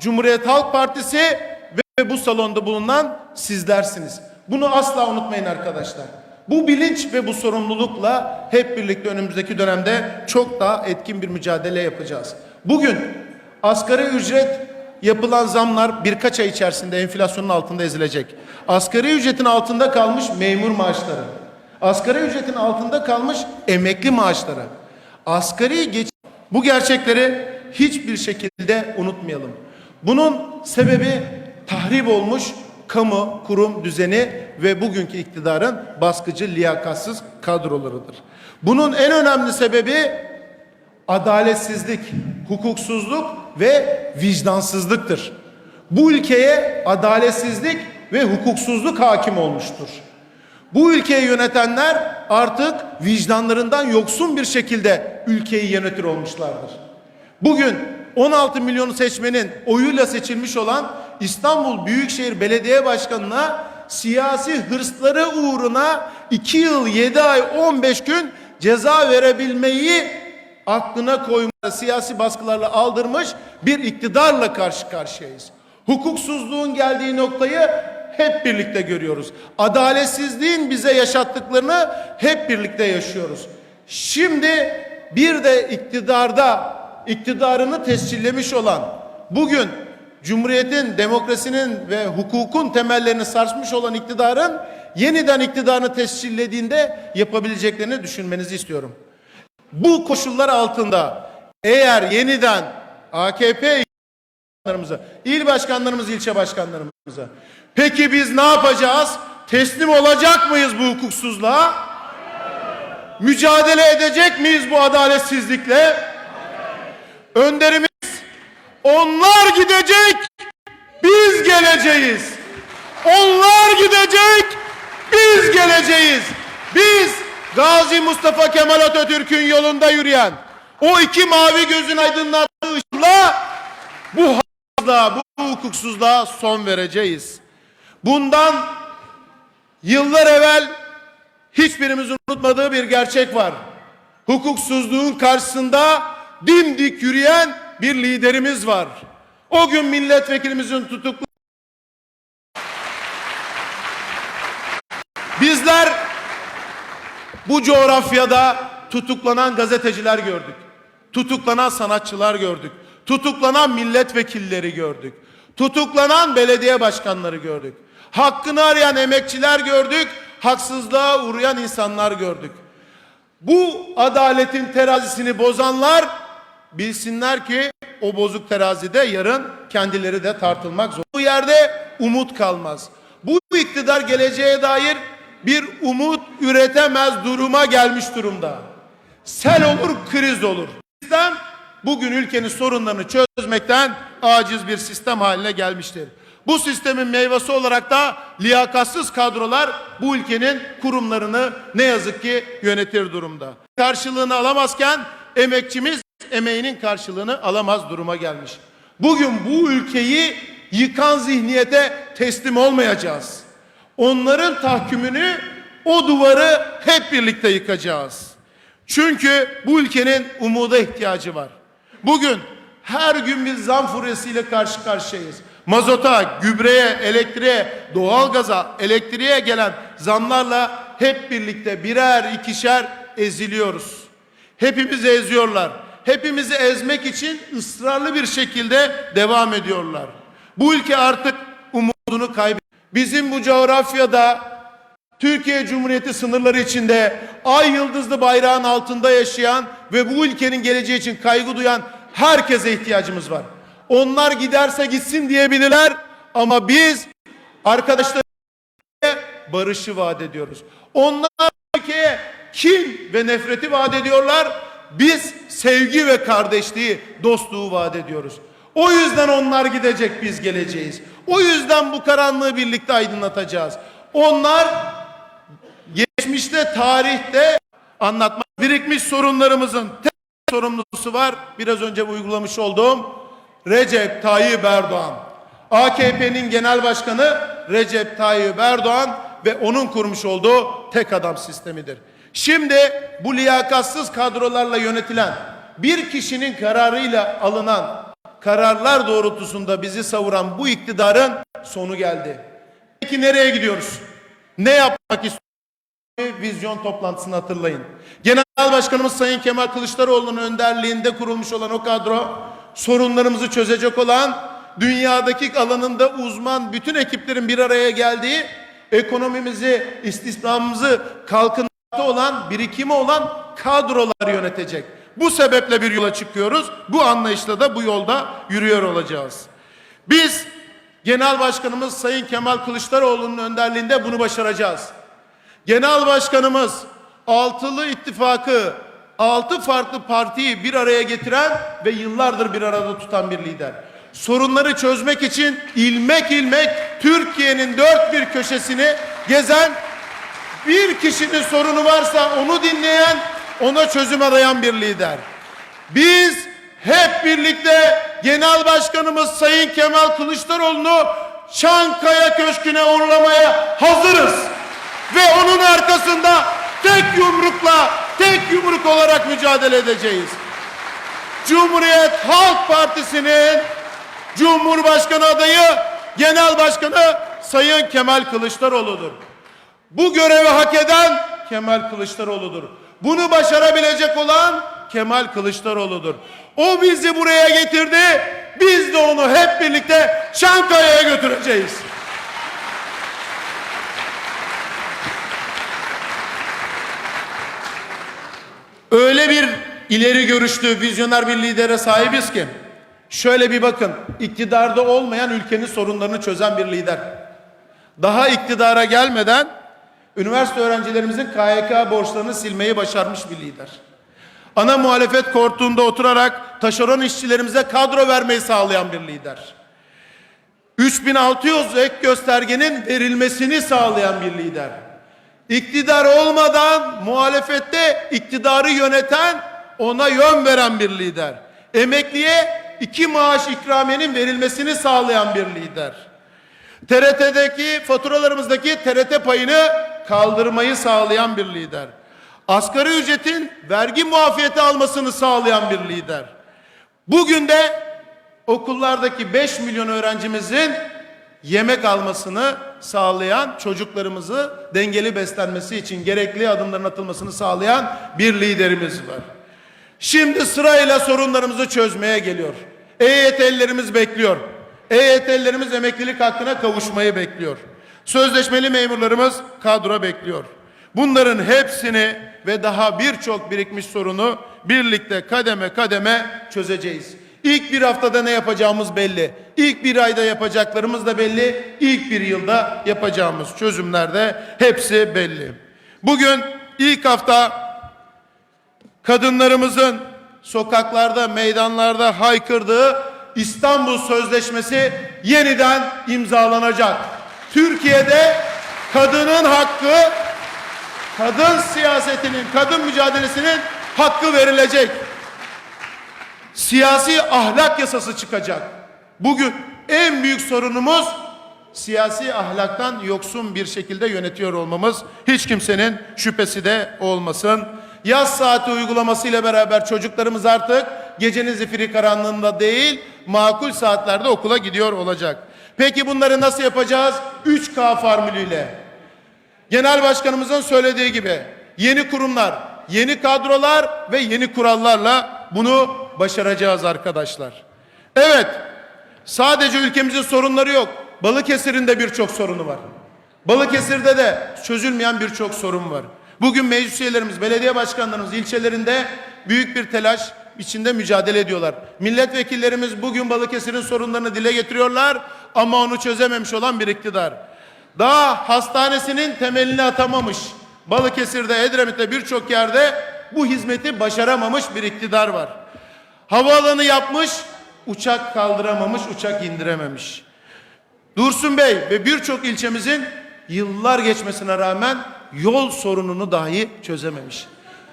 Cumhuriyet Halk Partisi ve bu salonda bulunan sizlersiniz. Bunu asla unutmayın arkadaşlar. Bu bilinç ve bu sorumlulukla hep birlikte önümüzdeki dönemde çok daha etkin bir mücadele yapacağız. Bugün asgari ücret yapılan zamlar birkaç ay içerisinde enflasyonun altında ezilecek. Asgari ücretin altında kalmış memur maaşları. Asgari ücretin altında kalmış emekli maaşları. Asgari geç bu gerçekleri hiçbir şekilde unutmayalım. Bunun sebebi tahrip olmuş kamu kurum düzeni ve bugünkü iktidarın baskıcı liyakatsız kadrolarıdır. Bunun en önemli sebebi adaletsizlik, hukuksuzluk ve vicdansızlıktır. Bu ülkeye adaletsizlik ve hukuksuzluk hakim olmuştur. Bu ülkeyi yönetenler artık vicdanlarından yoksun bir şekilde ülkeyi yönetir olmuşlardır. Bugün 16 milyonu seçmenin oyuyla seçilmiş olan İstanbul Büyükşehir Belediye Başkanı'na siyasi hırsları uğruna 2 yıl 7 ay 15 gün ceza verebilmeyi aklına koyma siyasi baskılarla aldırmış bir iktidarla karşı karşıyayız. Hukuksuzluğun geldiği noktayı hep birlikte görüyoruz. Adaletsizliğin bize yaşattıklarını hep birlikte yaşıyoruz. Şimdi bir de iktidarda iktidarını tescillemiş olan bugün Cumhuriyetin, demokrasinin ve hukukun temellerini sarsmış olan iktidarın yeniden iktidarını tescillediğinde yapabileceklerini düşünmenizi istiyorum. Bu koşullar altında eğer yeniden AKP başkanlarımıza, il başkanlarımız, ilçe başkanlarımıza. Peki biz ne yapacağız? Teslim olacak mıyız bu hukuksuzluğa? Mücadele edecek miyiz bu adaletsizlikle? Önderimiz onlar gidecek, biz geleceğiz. Onlar gidecek, biz geleceğiz. Biz Gazi Mustafa Kemal Atatürk'ün yolunda yürüyen o iki mavi gözün aydınlattığı ışıkla bu haksızlığa, bu hukuksuzluğa son vereceğiz. Bundan yıllar evvel hiçbirimizin unutmadığı bir gerçek var. Hukuksuzluğun karşısında dimdik yürüyen bir liderimiz var. O gün milletvekilimizin tutuklu Bizler bu coğrafyada tutuklanan gazeteciler gördük. Tutuklanan sanatçılar gördük. Tutuklanan milletvekilleri gördük. Tutuklanan belediye başkanları gördük. Hakkını arayan emekçiler gördük. Haksızlığa uğrayan insanlar gördük. Bu adaletin terazisini bozanlar bilsinler ki o bozuk terazide yarın kendileri de tartılmak zor. Bu yerde umut kalmaz. Bu iktidar geleceğe dair bir umut üretemez duruma gelmiş durumda. Sel olur, kriz olur. Sistem bugün ülkenin sorunlarını çözmekten aciz bir sistem haline gelmiştir. Bu sistemin meyvesi olarak da liyakatsız kadrolar bu ülkenin kurumlarını ne yazık ki yönetir durumda. Karşılığını alamazken emekçimiz emeğinin karşılığını alamaz duruma gelmiş. Bugün bu ülkeyi yıkan zihniyete teslim olmayacağız. Onların tahkümünü o duvarı hep birlikte yıkacağız. Çünkü bu ülkenin umuda ihtiyacı var. Bugün her gün bir zam furyasıyla karşı karşıyayız. Mazota, gübreye, elektriğe, doğalgaza, elektriğe gelen zamlarla hep birlikte birer ikişer eziliyoruz. Hepimizi eziyorlar. Hepimizi ezmek için ısrarlı bir şekilde devam ediyorlar. Bu ülke artık umudunu kaybediyor. Bizim bu coğrafyada Türkiye Cumhuriyeti sınırları içinde ay yıldızlı bayrağın altında yaşayan ve bu ülkenin geleceği için kaygı duyan herkese ihtiyacımız var. Onlar giderse gitsin diyebilirler ama biz arkadaşlar barışı vaat ediyoruz. Onlar kin ve nefreti vaat ediyorlar. Biz sevgi ve kardeşliği, dostluğu vaat ediyoruz. O yüzden onlar gidecek, biz geleceğiz. O yüzden bu karanlığı birlikte aydınlatacağız. Onlar geçmişte, tarihte anlatma birikmiş sorunlarımızın tek sorumlusu var. Biraz önce uygulamış olduğum Recep Tayyip Erdoğan. AKP'nin genel başkanı Recep Tayyip Erdoğan ve onun kurmuş olduğu tek adam sistemidir. Şimdi bu liyakatsız kadrolarla yönetilen bir kişinin kararıyla alınan kararlar doğrultusunda bizi savuran bu iktidarın sonu geldi. Peki nereye gidiyoruz? Ne yapmak istiyoruz? vizyon toplantısını hatırlayın. Genel Başkanımız Sayın Kemal Kılıçdaroğlu'nun önderliğinde kurulmuş olan o kadro sorunlarımızı çözecek olan dünyadaki alanında uzman bütün ekiplerin bir araya geldiği ekonomimizi, istihdamımızı kalkınmakta olan, birikimi olan kadrolar yönetecek. Bu sebeple bir yola çıkıyoruz. Bu anlayışla da bu yolda yürüyor olacağız. Biz Genel Başkanımız Sayın Kemal Kılıçdaroğlu'nun önderliğinde bunu başaracağız. Genel Başkanımız altılı ittifakı, altı farklı partiyi bir araya getiren ve yıllardır bir arada tutan bir lider. Sorunları çözmek için ilmek ilmek Türkiye'nin dört bir köşesini gezen bir kişinin sorunu varsa onu dinleyen, ona çözüm arayan bir lider. Biz hep birlikte Genel Başkanımız Sayın Kemal Kılıçdaroğlu'nu Çankaya Köşkü'ne uğurlamaya hazırız. Ve onun arkasında tek yumrukla, tek yumruk olarak mücadele edeceğiz. Cumhuriyet Halk Partisi'nin Cumhurbaşkanı adayı Genel Başkanı Sayın Kemal Kılıçdaroğlu'dur. Bu görevi hak eden Kemal Kılıçdaroğlu'dur. Bunu başarabilecek olan Kemal Kılıçdaroğlu'dur. O bizi buraya getirdi. Biz de onu hep birlikte Çankaya'ya götüreceğiz. Öyle bir ileri görüşlü, vizyoner bir lidere sahibiz ki şöyle bir bakın, iktidarda olmayan ülkenin sorunlarını çözen bir lider. Daha iktidara gelmeden üniversite öğrencilerimizin KYK borçlarını silmeyi başarmış bir lider. Ana muhalefet koltuğunda oturarak taşeron işçilerimize kadro vermeyi sağlayan bir lider. 3600 ek göstergenin verilmesini sağlayan bir lider. İktidar olmadan muhalefette iktidarı yöneten, ona yön veren bir lider. Emekliye iki maaş ikramiyenin verilmesini sağlayan bir lider. TRT'deki faturalarımızdaki TRT payını kaldırmayı sağlayan bir lider. Asgari ücretin vergi muafiyeti almasını sağlayan bir lider. Bugün de okullardaki 5 milyon öğrencimizin yemek almasını sağlayan, çocuklarımızı dengeli beslenmesi için gerekli adımların atılmasını sağlayan bir liderimiz var. Şimdi sırayla sorunlarımızı çözmeye geliyor. EYT'lilerimiz bekliyor. EYT'lilerimiz emeklilik hakkına kavuşmayı bekliyor. Sözleşmeli memurlarımız kadro bekliyor. Bunların hepsini ve daha birçok birikmiş sorunu birlikte kademe kademe çözeceğiz. İlk bir haftada ne yapacağımız belli. İlk bir ayda yapacaklarımız da belli. İlk bir yılda yapacağımız çözümler de hepsi belli. Bugün ilk hafta kadınlarımızın sokaklarda, meydanlarda haykırdığı İstanbul Sözleşmesi yeniden imzalanacak. Türkiye'de kadının hakkı, kadın siyasetinin, kadın mücadelesinin hakkı verilecek. Siyasi ahlak yasası çıkacak. Bugün en büyük sorunumuz siyasi ahlaktan yoksun bir şekilde yönetiyor olmamız. Hiç kimsenin şüphesi de olmasın. Yaz saati uygulaması ile beraber çocuklarımız artık gecenin zifiri karanlığında değil, makul saatlerde okula gidiyor olacak. Peki bunları nasıl yapacağız? 3K formülüyle. Genel Başkanımızın söylediği gibi yeni kurumlar, yeni kadrolar ve yeni kurallarla bunu başaracağız arkadaşlar. Evet, sadece ülkemizin sorunları yok. Balıkesir'in de birçok sorunu var. Balıkesir'de de çözülmeyen birçok sorun var. Bugün meclis üyelerimiz, belediye başkanlarımız ilçelerinde büyük bir telaş içinde mücadele ediyorlar. Milletvekillerimiz bugün Balıkesir'in sorunlarını dile getiriyorlar ama onu çözememiş olan bir iktidar. Daha hastanesinin temelini atamamış. Balıkesir'de, Edremit'te birçok yerde bu hizmeti başaramamış bir iktidar var. Havaalanı yapmış, uçak kaldıramamış, uçak indirememiş. Dursun Bey ve birçok ilçemizin yıllar geçmesine rağmen yol sorununu dahi çözememiş.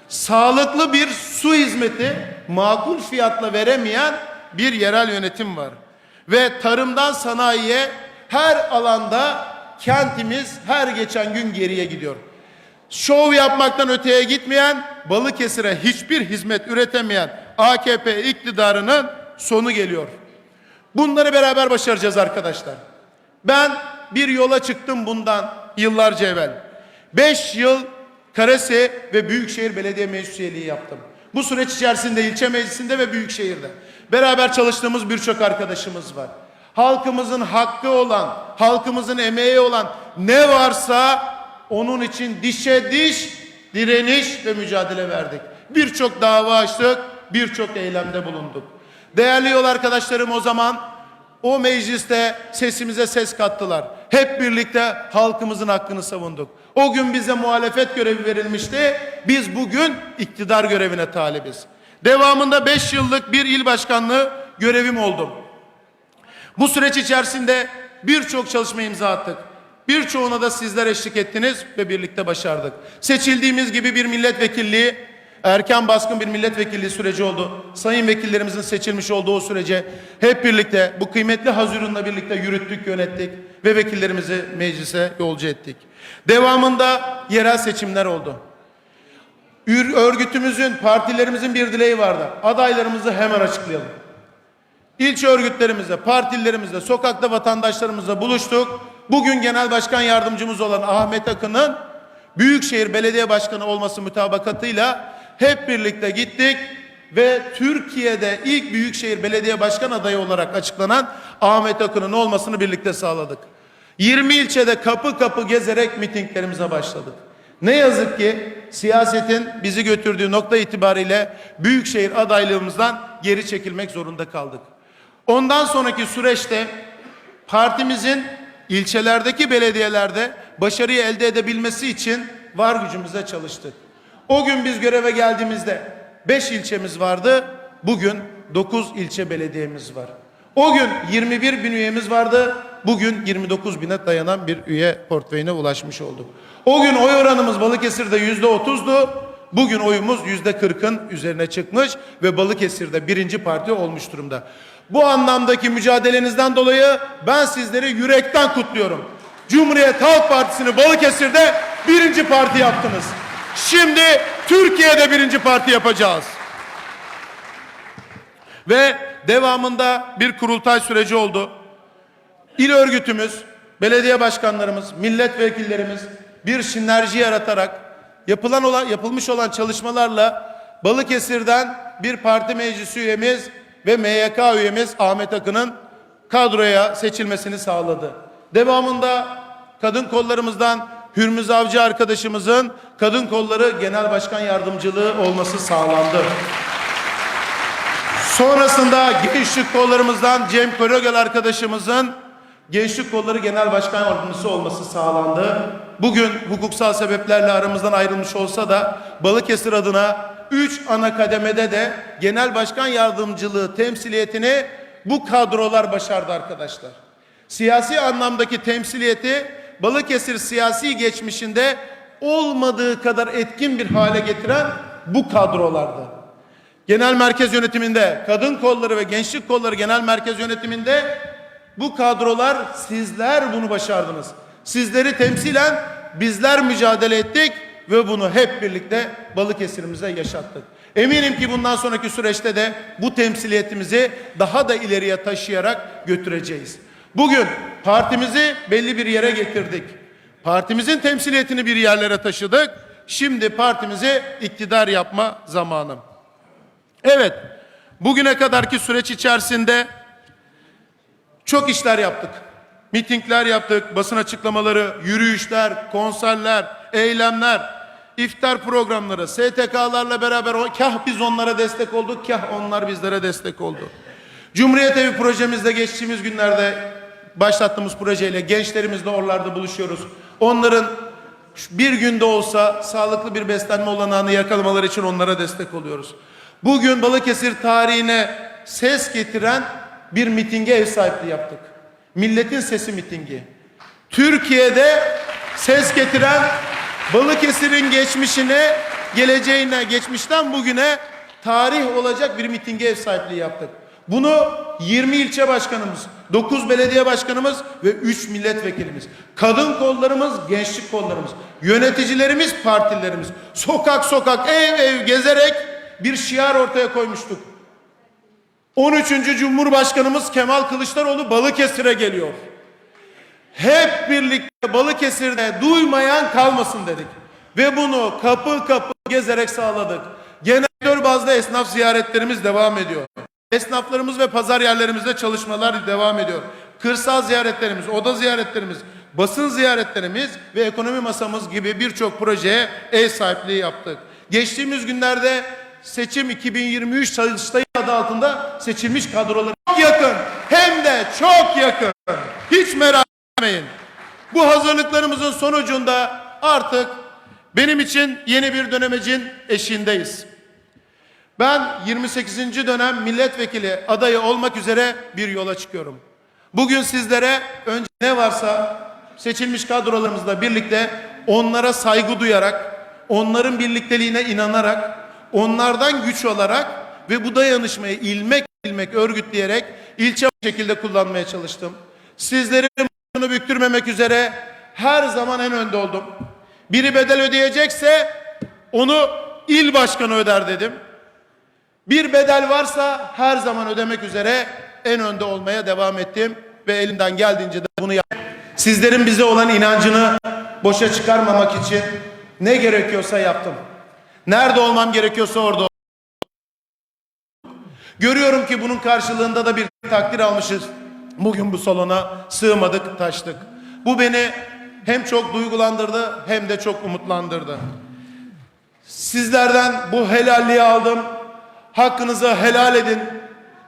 Sağlıklı bir su hizmeti makul fiyatla veremeyen bir yerel yönetim var. Ve tarımdan sanayiye her alanda kentimiz her geçen gün geriye gidiyor. Şov yapmaktan öteye gitmeyen, Balıkesir'e hiçbir hizmet üretemeyen AKP iktidarının sonu geliyor. Bunları beraber başaracağız arkadaşlar. Ben bir yola çıktım bundan yıllarca evvel. 5 yıl Karese ve Büyükşehir Belediye Meclis üyeliği yaptım. Bu süreç içerisinde ilçe meclisinde ve büyükşehirde beraber çalıştığımız birçok arkadaşımız var. Halkımızın hakkı olan, halkımızın emeği olan ne varsa onun için dişe diş, direniş ve mücadele verdik. Birçok dava açtık, birçok eylemde bulunduk. Değerli yol arkadaşlarım o zaman o mecliste sesimize ses kattılar. Hep birlikte halkımızın hakkını savunduk. O gün bize muhalefet görevi verilmişti. Biz bugün iktidar görevine talibiz. Devamında 5 yıllık bir il başkanlığı görevim oldu. Bu süreç içerisinde birçok çalışma imza attık. Birçoğuna da sizler eşlik ettiniz ve birlikte başardık. Seçildiğimiz gibi bir milletvekilliği, erken baskın bir milletvekilliği süreci oldu. Sayın vekillerimizin seçilmiş olduğu o sürece hep birlikte bu kıymetli hazırınla birlikte yürüttük, yönettik ve vekillerimizi meclise yolcu ettik. Devamında yerel seçimler oldu. Örgütümüzün, partilerimizin bir dileği vardı. Adaylarımızı hemen açıklayalım. İlçe örgütlerimizle, partilerimizle, sokakta vatandaşlarımızla buluştuk. Bugün genel başkan yardımcımız olan Ahmet Akın'ın Büyükşehir Belediye Başkanı olması mütabakatıyla hep birlikte gittik ve Türkiye'de ilk Büyükşehir Belediye Başkan adayı olarak açıklanan Ahmet Akın'ın olmasını birlikte sağladık. 20 ilçede kapı kapı gezerek mitinglerimize başladık. Ne yazık ki siyasetin bizi götürdüğü nokta itibariyle büyükşehir adaylığımızdan geri çekilmek zorunda kaldık. Ondan sonraki süreçte partimizin ilçelerdeki belediyelerde başarıyı elde edebilmesi için var gücümüzle çalıştık. O gün biz göreve geldiğimizde 5 ilçemiz vardı. Bugün 9 ilçe belediyemiz var. O gün 21 bin üyemiz vardı. Bugün 29 bine dayanan bir üye portföyüne ulaşmış olduk. O gün oy oranımız Balıkesir'de yüzde otuzdu. Bugün oyumuz yüzde kırkın üzerine çıkmış ve Balıkesir'de birinci parti olmuş durumda. Bu anlamdaki mücadelenizden dolayı ben sizleri yürekten kutluyorum. Cumhuriyet Halk Partisi'ni Balıkesir'de birinci parti yaptınız. Şimdi Türkiye'de birinci parti yapacağız. Ve devamında bir kurultay süreci oldu. İl örgütümüz, belediye başkanlarımız, milletvekillerimiz bir sinerji yaratarak yapılan olan yapılmış olan çalışmalarla Balıkesir'den bir parti meclisi üyemiz ve MYK üyemiz Ahmet Akın'ın kadroya seçilmesini sağladı. Devamında kadın kollarımızdan Hürmüz Avcı arkadaşımızın kadın kolları genel başkan yardımcılığı olması sağlandı. Sonrasında gençlik kollarımızdan Cem Korogel arkadaşımızın Gençlik Kolları Genel Başkan Yardımcısı olması sağlandı. Bugün hukuksal sebeplerle aramızdan ayrılmış olsa da Balıkesir adına 3 ana kademede de Genel Başkan Yardımcılığı temsiliyetini bu kadrolar başardı arkadaşlar. Siyasi anlamdaki temsiliyeti Balıkesir siyasi geçmişinde olmadığı kadar etkin bir hale getiren bu kadrolardı. Genel merkez yönetiminde, kadın kolları ve gençlik kolları genel merkez yönetiminde bu kadrolar sizler bunu başardınız. Sizleri temsilen bizler mücadele ettik ve bunu hep birlikte Balıkesir'imize yaşattık. Eminim ki bundan sonraki süreçte de bu temsiliyetimizi daha da ileriye taşıyarak götüreceğiz. Bugün partimizi belli bir yere getirdik. Partimizin temsiliyetini bir yerlere taşıdık. Şimdi partimizi iktidar yapma zamanı. Evet, bugüne kadarki süreç içerisinde çok işler yaptık. Mitingler yaptık, basın açıklamaları, yürüyüşler, konserler, eylemler, iftar programları, STK'larla beraber kah biz onlara destek olduk, kah onlar bizlere destek oldu. Cumhuriyet Evi projemizde geçtiğimiz günlerde başlattığımız projeyle gençlerimizle oralarda buluşuyoruz. Onların bir günde olsa sağlıklı bir beslenme olanağını yakalamaları için onlara destek oluyoruz. Bugün Balıkesir tarihine ses getiren bir mitinge ev sahipliği yaptık. Milletin Sesi mitingi. Türkiye'de ses getiren Balıkesir'in geçmişine, geleceğine, geçmişten bugüne tarih olacak bir mitinge ev sahipliği yaptık. Bunu 20 ilçe başkanımız, 9 belediye başkanımız ve 3 milletvekilimiz, kadın kollarımız, gençlik kollarımız, yöneticilerimiz, partilerimiz sokak sokak, ev ev gezerek bir şiar ortaya koymuştuk. 13. Cumhurbaşkanımız Kemal Kılıçdaroğlu Balıkesir'e geliyor. Hep birlikte Balıkesir'de duymayan kalmasın dedik. Ve bunu kapı kapı gezerek sağladık. Genel bazda esnaf ziyaretlerimiz devam ediyor. Esnaflarımız ve pazar yerlerimizde çalışmalar devam ediyor. Kırsal ziyaretlerimiz, oda ziyaretlerimiz, basın ziyaretlerimiz ve ekonomi masamız gibi birçok projeye ev sahipliği yaptık. Geçtiğimiz günlerde seçim 2023 Sayıştay adı altında seçilmiş kadroları çok yakın hem de çok yakın. Hiç merak etmeyin. Bu hazırlıklarımızın sonucunda artık benim için yeni bir dönemecin eşiğindeyiz. Ben 28. dönem milletvekili adayı olmak üzere bir yola çıkıyorum. Bugün sizlere önce ne varsa seçilmiş kadrolarımızla birlikte onlara saygı duyarak, onların birlikteliğine inanarak, onlardan güç alarak ve bu dayanışmayı ilmek ilmek örgütleyerek ilçe şekilde kullanmaya çalıştım. Sizlerin bunu büktürmemek üzere her zaman en önde oldum. Biri bedel ödeyecekse onu il başkanı öder dedim. Bir bedel varsa her zaman ödemek üzere en önde olmaya devam ettim ve elimden geldiğince de bunu yaptım. Sizlerin bize olan inancını boşa çıkarmamak için ne gerekiyorsa yaptım. Nerede olmam gerekiyorsa orada. Görüyorum ki bunun karşılığında da bir takdir almışız. Bugün bu salona sığmadık, taştık. Bu beni hem çok duygulandırdı hem de çok umutlandırdı. Sizlerden bu helalliği aldım. Hakkınızı helal edin.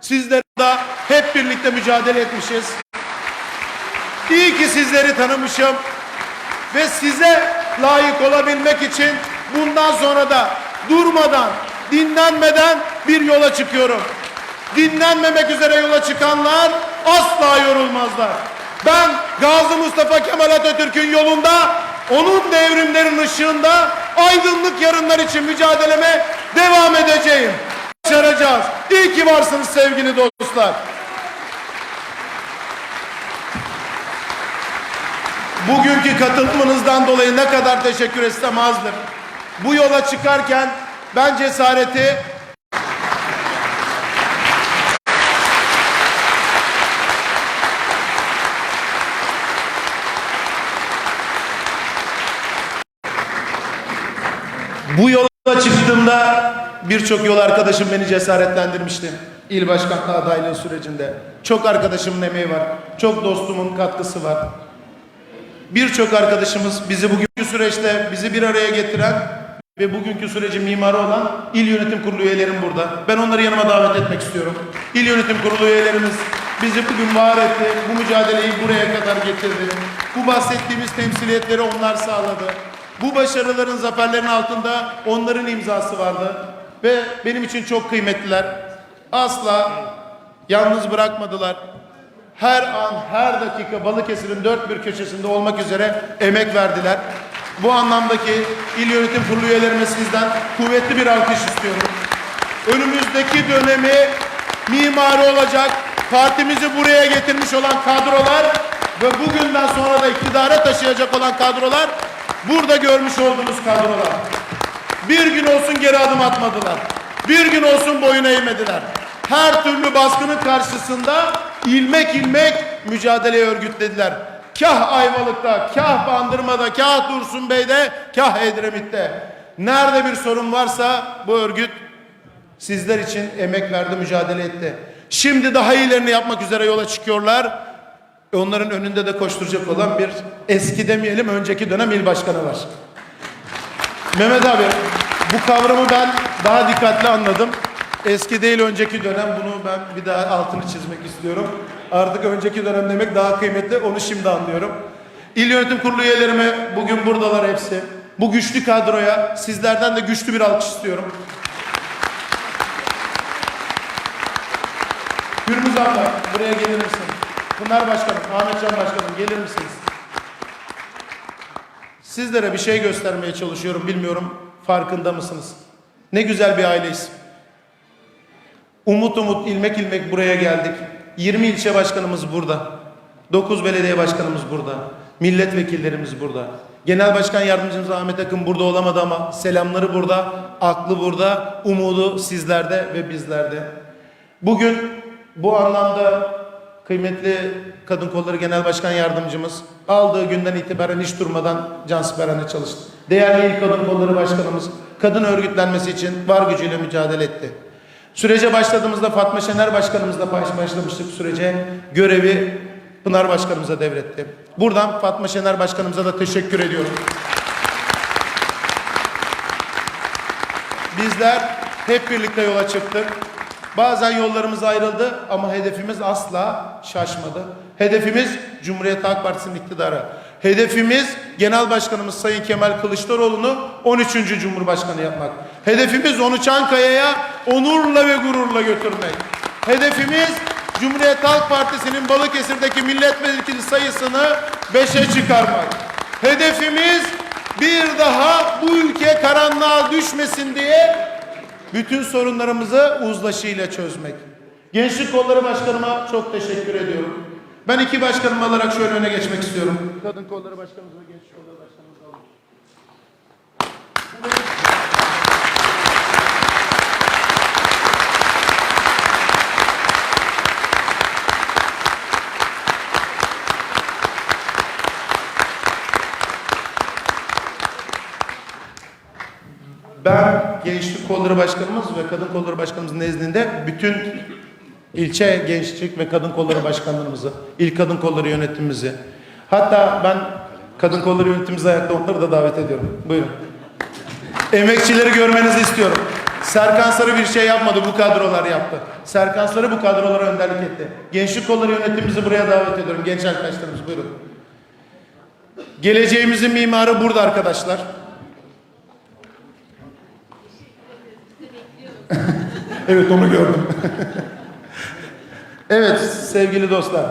Sizler de hep birlikte mücadele etmişiz. İyi ki sizleri tanımışım. Ve size layık olabilmek için bundan sonra da durmadan, dinlenmeden bir yola çıkıyorum. Dinlenmemek üzere yola çıkanlar asla yorulmazlar. Ben Gazi Mustafa Kemal Atatürk'ün yolunda, onun devrimlerin ışığında aydınlık yarınlar için mücadeleme devam edeceğim. Başaracağız. İyi ki varsınız sevgili dostlar. Bugünkü katılımınızdan dolayı ne kadar teşekkür etsem azdır. Bu yola çıkarken ben cesareti Bu yola çıktığımda birçok yol arkadaşım beni cesaretlendirmişti. İl başkanlığı adaylığı sürecinde. Çok arkadaşımın emeği var. Çok dostumun katkısı var. Birçok arkadaşımız bizi bugünkü süreçte bizi bir araya getiren ve bugünkü sürecin mimarı olan il yönetim kurulu üyelerim burada. Ben onları yanıma davet etmek istiyorum. İl yönetim kurulu üyelerimiz bizi bugün var etti. Bu mücadeleyi buraya kadar getirdi. Bu bahsettiğimiz temsiliyetleri onlar sağladı. Bu başarıların, zaferlerin altında onların imzası vardı. Ve benim için çok kıymetliler. Asla yalnız bırakmadılar. Her an, her dakika Balıkesir'in dört bir köşesinde olmak üzere emek verdiler. Bu anlamdaki il yönetim kurulu üyelerime sizden kuvvetli bir alkış istiyorum. Önümüzdeki dönemi mimarı olacak, partimizi buraya getirmiş olan kadrolar ve bugünden sonra da iktidara taşıyacak olan kadrolar burada görmüş olduğunuz kadrolar. Bir gün olsun geri adım atmadılar. Bir gün olsun boyun eğmediler. Her türlü baskının karşısında ilmek ilmek mücadeleyi örgütlediler. Kah Ayvalık'ta, kah Bandırma'da, kah Dursun Bey'de, kah Edremit'te. Nerede bir sorun varsa bu örgüt sizler için emek verdi, mücadele etti. Şimdi daha iyilerini yapmak üzere yola çıkıyorlar. Onların önünde de koşturacak olan bir eski demeyelim önceki dönem il başkanı var. Mehmet abi bu kavramı ben daha dikkatli anladım. Eski değil önceki dönem bunu ben bir daha altını çizmek istiyorum. Artık önceki dönem demek daha kıymetli onu şimdi anlıyorum. İl yönetim kurulu üyelerime bugün buradalar hepsi. Bu güçlü kadroya sizlerden de güçlü bir alkış istiyorum. Hürmüz abla buraya gelir misin? Pınar Başkanım, Ahmet Can Başkanım gelir misiniz? Sizlere bir şey göstermeye çalışıyorum bilmiyorum farkında mısınız? Ne güzel bir aileyiz. Umut umut ilmek ilmek buraya geldik. 20 ilçe başkanımız burada. 9 belediye başkanımız burada. Milletvekillerimiz burada. Genel Başkan Yardımcımız Ahmet Akın burada olamadı ama selamları burada, aklı burada, umudu sizlerde ve bizlerde. Bugün Bu anlamda kıymetli Kadın Kolları Genel Başkan Yardımcımız aldığı günden itibaren hiç durmadan cansiperane çalıştı. Değerli İl Kadın Kolları Başkanımız kadın örgütlenmesi için var gücüyle mücadele etti. Sürece başladığımızda Fatma Şener Başkanımızla baş- başlamıştık sürece. Görevi Pınar Başkanımıza devretti. Buradan Fatma Şener Başkanımıza da teşekkür ediyorum. Bizler hep birlikte yola çıktık. Bazen yollarımız ayrıldı ama hedefimiz asla şaşmadı. Hedefimiz Cumhuriyet Halk Partisi'nin iktidarı. Hedefimiz Genel Başkanımız Sayın Kemal Kılıçdaroğlu'nu 13. Cumhurbaşkanı yapmak. Hedefimiz onu Çankaya'ya onurla ve gururla götürmek. Hedefimiz Cumhuriyet Halk Partisi'nin Balıkesir'deki milletvekili sayısını 5'e çıkarmak. Hedefimiz bir daha bu ülke karanlığa düşmesin diye bütün sorunlarımızı uzlaşıyla çözmek. Gençlik Kolları Başkanıma çok teşekkür ediyorum. Ben iki başkanım alarak şöyle öne geçmek istiyorum. Kadın Kolları Başkanımız ve Gençlik Kolları Başkanımız alın. Ben Gençlik Kolları Başkanımız ve Kadın Kolları Başkanımızın nezdinde bütün ilçe gençlik ve kadın kolları başkanlarımızı, il kadın kolları yönetimimizi, hatta ben kadın kolları yönetimimizi ayakta onları da davet ediyorum. Buyurun. Emekçileri görmenizi istiyorum. Serkan Sarı bir şey yapmadı, bu kadrolar yaptı. Serkan Sarı bu kadrolara önderlik etti. Gençlik kolları yönetimimizi buraya davet ediyorum. Genç arkadaşlarımız buyurun. Geleceğimizin mimarı burada arkadaşlar. evet onu gördüm. evet sevgili dostlar.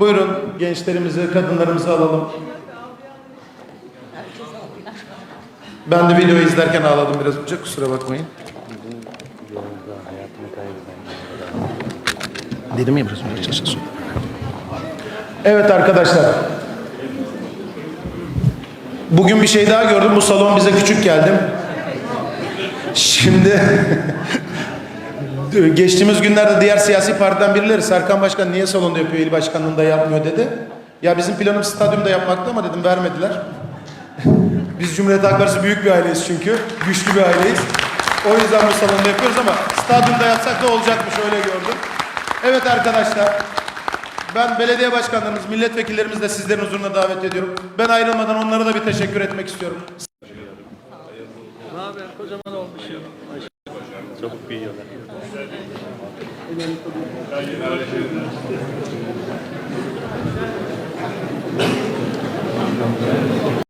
Buyurun gençlerimizi, kadınlarımızı alalım. Ben de videoyu izlerken ağladım biraz önce kusura bakmayın. Dedim ya biraz önce açıkçası. Evet arkadaşlar. Bugün bir şey daha gördüm. Bu salon bize küçük geldi. Şimdi geçtiğimiz günlerde diğer siyasi partiden birileri Serkan Başkan niye salonda yapıyor, il başkanlığında yapmıyor dedi. Ya bizim planım stadyumda yapmaktı ama dedim vermediler. Biz Cumhuriyet Halk Partisi büyük bir aileyiz çünkü. Güçlü bir aileyiz. O yüzden bu salonda yapıyoruz ama stadyumda yapsak da olacakmış öyle gördüm. Evet arkadaşlar. Ben belediye başkanlarımız, milletvekillerimizi de sizlerin huzuruna davet ediyorum. Ben ayrılmadan onlara da bir teşekkür etmek istiyorum. Haber? Kocaman olmuş ya. Çabuk büyüyorlar.